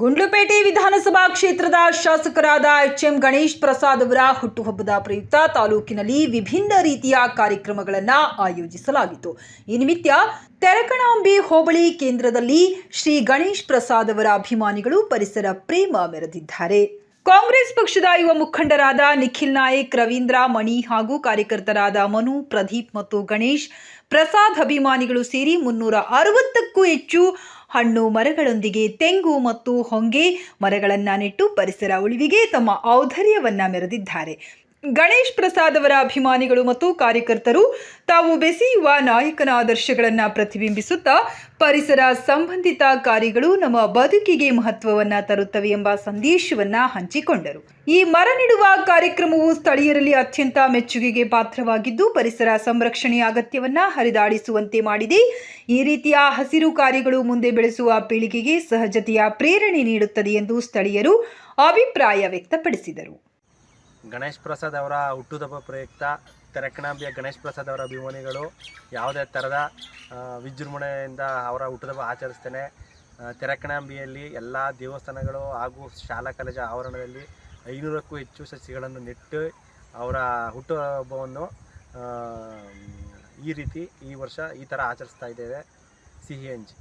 ಗುಂಡ್ಲುಪೇಟೆ ವಿಧಾನಸಭಾ ಕ್ಷೇತ್ರದ ಶಾಸಕರಾದ ಎಚ್ ಎಂ ಗಣೇಶ್ ಪ್ರಸಾದ್ ಅವರ ಹುಟ್ಟುಹಬ್ಬದ ಪ್ರಯುಕ್ತ ತಾಲೂಕಿನಲ್ಲಿ ವಿಭಿನ್ನ ರೀತಿಯ ಕಾರ್ಯಕ್ರಮಗಳನ್ನು ಆಯೋಜಿಸಲಾಗಿತ್ತು. ಈ ನಿಮಿತ್ತ ತೆರಕಣಾಂಬಿ ಹೋಬಳಿ ಕೇಂದ್ರದಲ್ಲಿ ಶ್ರೀ ಗಣೇಶ್ ಪ್ರಸಾದ್ ಅವರ ಅಭಿಮಾನಿಗಳು ಪರಿಸರ ಪ್ರೇಮ ಮೆರೆದಿದ್ದಾರೆ. ಕಾಂಗ್ರೆಸ್ ಪಕ್ಷದ ಯುವ ಮುಖಂಡರಾದ ನಿಖಿಲ್ ನಾಯಕ್, ರವೀಂದ್ರ ಮಣಿ ಹಾಗೂ ಕಾರ್ಯಕರ್ತರಾದ ಮನು, ಪ್ರದೀಪ್ ಮತ್ತು ಗಣೇಶ್ ಪ್ರಸಾದ್ ಅಭಿಮಾನಿಗಳು ಸೇರಿ ಮುನ್ನೂರ ಅರವತ್ತಕ್ಕೂ ಹೆಚ್ಚು ಹಣ್ಣು ಮರಗಳೊಂದಿಗೆ ತೆಂಗು ಮತ್ತು ಹೊಂಗೆ ಮರಗಳನ್ನು ನೆಟ್ಟು ಪರಿಸರ ಉಳಿವಿಗೆ ತಮ್ಮ ಔಧರ್ಯವನ್ನು ಮೆರೆದಿದ್ದಾರೆ. ಗಣೇಶ್ ಪ್ರಸಾದ್ ಅವರ ಅಭಿಮಾನಿಗಳು ಮತ್ತು ಕಾರ್ಯಕರ್ತರು ತಾವು ಬೆಸೆಯುವ ನಾಯಕನ ಆದರ್ಶಗಳನ್ನು ಪ್ರತಿಬಿಂಬಿಸುತ್ತಾ ಪರಿಸರ ಸಂಬಂಧಿತ ಕಾರ್ಯಗಳು ನಮ್ಮ ಬದುಕಿಗೆ ಮಹತ್ವವನ್ನ ತರುತ್ತವೆ ಎಂಬ ಸಂದೇಶವನ್ನ ಹಂಚಿಕೊಂಡರು. ಈ ಮರ ನೆಡುವ ಕಾರ್ಯಕ್ರಮವು ಸ್ಥಳೀಯರಲ್ಲಿ ಅತ್ಯಂತ ಮೆಚ್ಚುಗೆಗೆ ಪಾತ್ರವಾಗಿದ್ದು, ಪರಿಸರ ಸಂರಕ್ಷಣೆಯ ಅಗತ್ಯವನ್ನ ಹರಿದಾಡಿಸುವಂತೆ ಮಾಡಿದೆ. ಈ ರೀತಿಯ ಹಸಿರು ಕಾರ್ಯಗಳು ಮುಂದೆ ಬೆಳೆಸುವ ಪೀಳಿಗೆಗೆ ಸಹಜತೆಯ ಪ್ರೇರಣೆ ನೀಡುತ್ತದೆ ಎಂದು ಸ್ಥಳೀಯರು ಅಭಿಪ್ರಾಯ ವ್ಯಕ್ತಪಡಿಸಿದರು. ಗಣೇಶ್ ಪ್ರಸಾದ್ ಅವರ ಹುಟ್ಟುದಬ್ಬ ಪ್ರಯುಕ್ತ ತೆರಕಣಾಂಬಿಯ ಗಣೇಶ್ ಪ್ರಸಾದ್ ಅವರ ಅಭಿಮಾನಿಗಳು ಯಾವುದೇ ಥರದ ವಿಜೃಂಭಣೆಯಿಂದ ಅವರ ಹುಟ್ಟುದಬ್ಬ ಆಚರಿಸ್ತೇನೆ. ತೆರಕಣಾಂಬಿಯಲ್ಲಿ ಎಲ್ಲ ದೇವಸ್ಥಾನಗಳು ಹಾಗೂ ಶಾಲಾ ಕಾಲೇಜು ಆವರಣದಲ್ಲಿ ಐನೂರಕ್ಕೂ ಹೆಚ್ಚು ಸಸಿಗಳನ್ನು ನೆಟ್ಟು ಅವರ ಹುಟ್ಟುಹಬ್ಬವನ್ನು ಈ ರೀತಿ ಈ ವರ್ಷ ಈ ಥರ ಆಚರಿಸ್ತಾ ಇದ್ದೇವೆ. ಸಿಹಿ ಹಂಚಿ